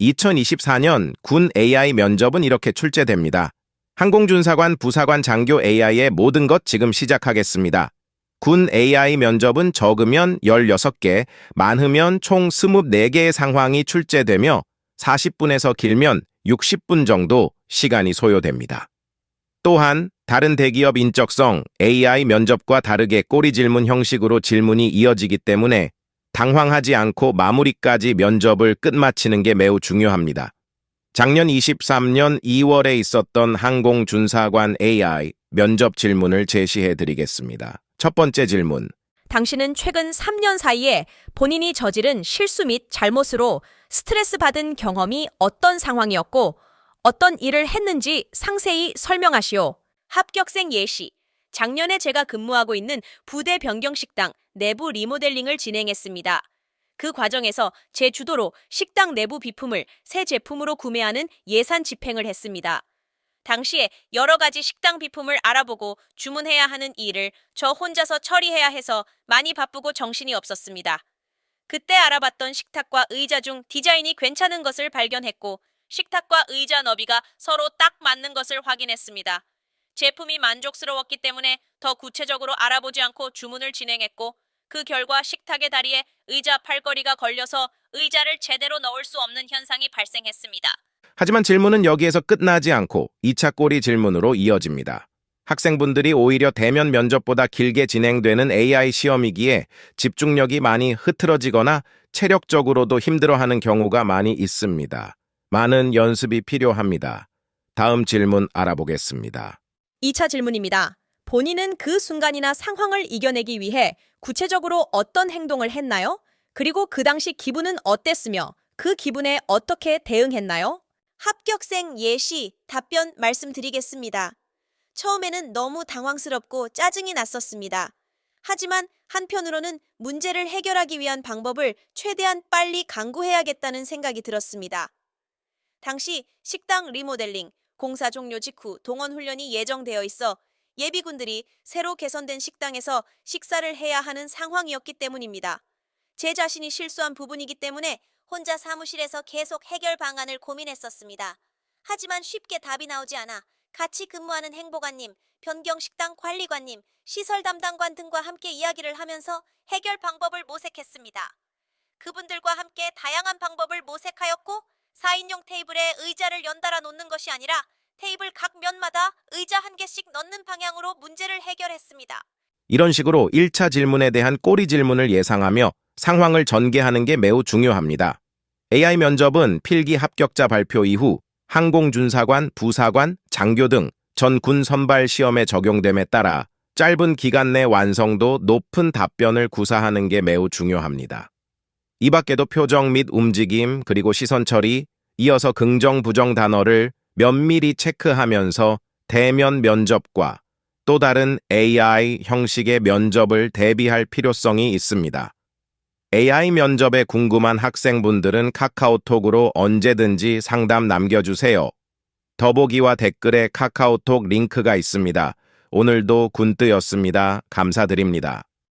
2024년 군 AI 면접은 이렇게 출제됩니다. 항공준사관 부사관 장교 AI의 모든 것 지금 시작하겠습니다. 군 AI 면접은 적으면 16개, 많으면 총 24개의 상황이 출제되며 40분에서 길면 60분 정도 시간이 소요됩니다. 또한 다른 대기업 인적성 AI 면접과 다르게 꼬리 질문 형식으로 질문이 이어지기 때문에 당황하지 않고 마무리까지 면접을 끝마치는 게 매우 중요합니다. 작년 23년 2월에 있었던 항공준사관 AI 면접 질문을 제시해 드리겠습니다. 첫 번째 질문. 당신은 최근 3년 사이에 본인이 저지른 실수 및 잘못으로 스트레스 받은 경험이 어떤 상황이었고 어떤 일을 했는지 상세히 설명하시오. 합격생 예시. 작년에 제가 근무하고 있는 부대 변경 식당 내부 리모델링을 진행했습니다. 그 과정에서 제 주도로 식당 내부 비품을 새 제품으로 구매하는 예산 집행을 했습니다. 당시에 여러 가지 식당 비품을 알아보고 주문해야 하는 일을 저 혼자서 처리해야 해서 많이 바쁘고 정신이 없었습니다. 그때 알아봤던 식탁과 의자 중 디자인이 괜찮은 것을 발견했고 식탁과 의자 너비가 서로 딱 맞는 것을 확인했습니다. 제품이 만족스러웠기 때문에 더 구체적으로 알아보지 않고 주문을 진행했고 그 결과 식탁의 다리에 의자 팔걸이가 걸려서 의자를 제대로 넣을 수 없는 현상이 발생했습니다. 하지만 질문은 여기에서 끝나지 않고 2차 꼬리 질문으로 이어집니다. 학생분들이 오히려 대면 면접보다 길게 진행되는 AI 시험이기에 집중력이 많이 흐트러지거나 체력적으로도 힘들어하는 경우가 많이 있습니다. 많은 연습이 필요합니다. 다음 질문 알아보겠습니다. 2차 질문입니다. 본인은 그 순간이나 상황을 이겨내기 위해 구체적으로 어떤 행동을 했나요? 그리고 그 당시 기분은 어땠으며 그 기분에 어떻게 대응했나요? 합격생 예시 답변 말씀드리겠습니다. 처음에는 너무 당황스럽고 짜증이 났었습니다. 하지만 한편으로는 문제를 해결하기 위한 방법을 최대한 빨리 강구해야겠다는 생각이 들었습니다. 당시 식당 리모델링, 공사 종료 직후 동원 훈련이 예정되어 있어 예비군들이 새로 개선된 식당에서 식사를 해야 하는 상황이었기 때문입니다. 제 자신이 실수한 부분이기 때문에 혼자 사무실에서 계속 해결 방안을 고민했었습니다. 하지만 쉽게 답이 나오지 않아 같이 근무하는 행보관님, 변경식당 관리관님, 시설 담당관 등과 함께 이야기를 하면서 해결 방법을 모색했습니다. 그분들과 함께 다양한 방법을 모색하였고 4인용 테이블에 의자를 연달아 놓는 것이 아니라 테이블 각 면마다 의자 한 개씩 넣는 방향으로 문제를 해결했습니다. 이런 식으로 1차 질문에 대한 꼬리 질문을 예상하며 상황을 전개하는 게 매우 중요합니다. AI 면접은 필기 합격자 발표 이후 항공준사관, 부사관, 장교 등 전 군 선발 시험에 적용됨에 따라 짧은 기간 내 완성도 높은 답변을 구사하는 게 매우 중요합니다. 이 밖에도 표정 및 움직임, 그리고 시선 처리, 이어서 긍정, 부정 단어를 면밀히 체크하면서 대면 면접과 또 다른 AI 형식의 면접을 대비할 필요성이 있습니다. AI 면접에 궁금한 학생분들은 카카오톡으로 언제든지 상담 남겨주세요. 더보기와 댓글에 카카오톡 링크가 있습니다. 오늘도 군뜨였습니다. 감사드립니다.